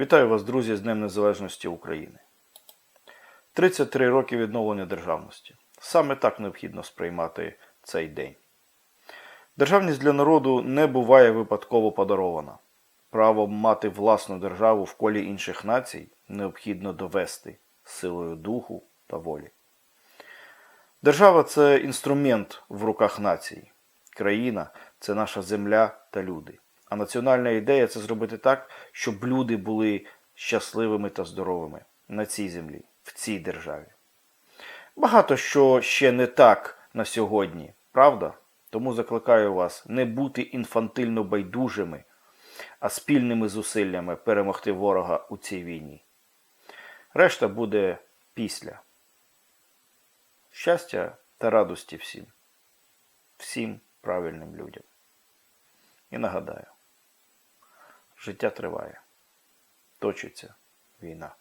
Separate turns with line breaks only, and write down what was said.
Вітаю вас, друзі, з Днем Незалежності України. 33 роки відновлення державності. Саме так необхідно сприймати цей день. Державність для народу не буває випадково подарована. Право мати власну державу в колі інших націй необхідно довести силою духу та волі. Держава це інструмент в руках нації. Країна це наша земля та люди. А національна ідея це зробити так, щоб люди були щасливими та здоровими на цій землі, в цій державі. Багато що ще не так на сьогодні, правда? Тому закликаю вас не бути інфантильно байдужими, а спільними зусиллями перемогти ворога у цій війні. Решта буде після. Щастя та радості всім, всім правильним людям. І нагадаю, життя триває, точиться війна.